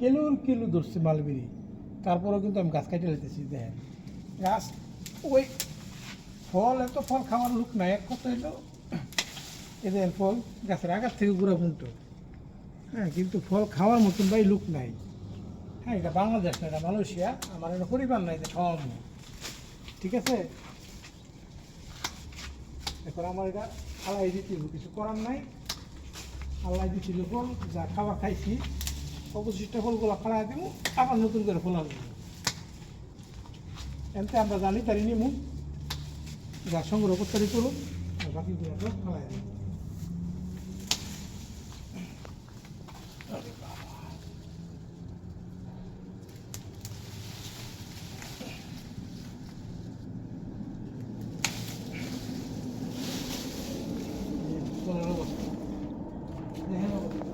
কেলুর কেলু ধরছে মালবেরি। তারপরেও কিন্তু আমি গাছ কাটে লেতেছি দেখেন। গাছ ওই ফল, এত ফল খাওয়ার লোক নাই। এক কথা হইল এদের ফল গাছের আগার থেকে গুঁড়া পর্যন্ত হ্যাঁ কিন্তু ফল খাওয়ার মতন ভাই লোক নাই। হ্যাঁ এটা বাংলাদেশ না, এটা মালয়েশিয়া। আমার এটা পরিবার নাই যে খাওয়াবো ঠিক আছে? এখন আমার এটা আলাই দিতে কিছু করার নাই। আল্লাহ দিছিল ফল যা খাবার খাইছি। অবশিষ্ট ফলগুলো ফালাই দিব, আবার নতুন করে ফল আনব। এনতে আমরা জানি তারি নিমু। যা সংগ্রহ করতে করুন বাকিগুলো ফালাই দিব আরে বাবা। এই ফলের অবস্থা। দেখেন অবস্থা।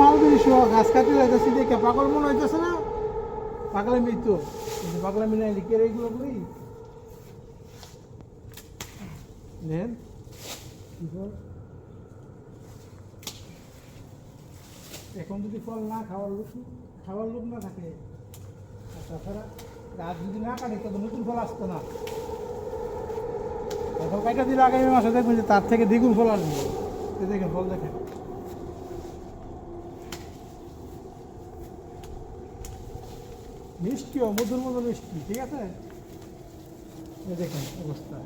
মাল বেরিয়েছ গাছ কাটি যাইতেছি দেখে পাগল মনে হইতেছে না? পাগলে মৃত্যু কিন্তু পাগলে মিলে লিখে এইগুলো করি। নেন। ফল? এখন যদি ফল না খাওয়ার লোক খাওয়ার লোক না থাকে, আর তাছাড়া গাছ যদি না কাটে, তবে নতুন ফল আসতো না। এখন কাটা দিলে আগামী মাসে দেখবেন যে তার থেকে দ্বিগুণ ফল আসবে। দেখেন, ফল দেখেন। মিষ্টিও মধুর মতো মিষ্টি, ঠিক আছে? দেখেন অবস্থা।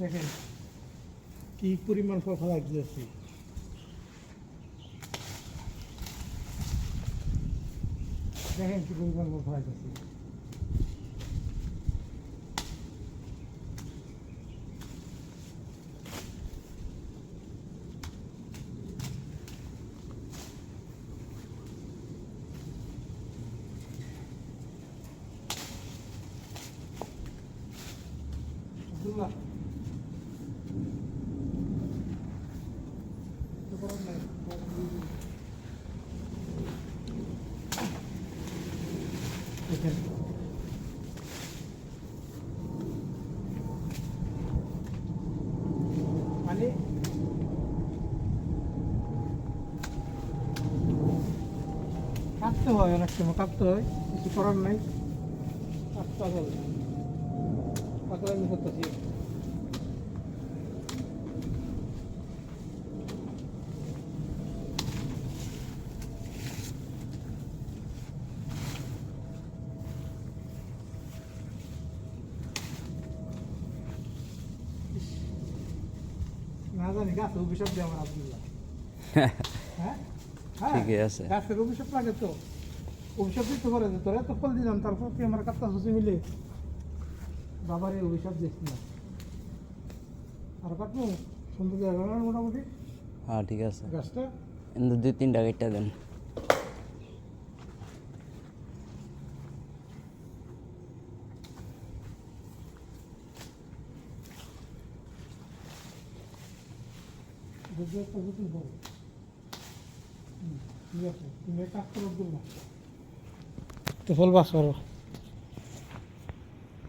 দেখেন কি পরিমাণ ফল ফলা দিয়েছি। দেখেন কি পরিমাণ ফল ফলা দিয়েছি। মানে কাটতে হয় অনেক সময় কাটতে হয় কিছু করার নাই। কাটতে হবে পাতলা আমি করতেছি না জানি গাছে অভিশাপ দিয়ে আমার আব্দুল্লাহ হ্যাঁ হ্যাঁ ঠিকই আছে। গাছের অভিশাপ লাগে তো অভিশাপ দিতে পারে যে তোরা তো ফল দিলাম তারপর তুই আমার কাপ্তা সুচি মিলে বাবার এই অভিশাপ দেখছি না। আর কাটবো সুন্দর জায়গা না মোটামুটি। হ্যাঁ ঠিক আছে। গাছটা? কিন্তু দুই তিনটা কেটে দেন। যদি একটা নতুন ফল ঠিক আছে। তুমি কাজ করো তো ফল বাস করো।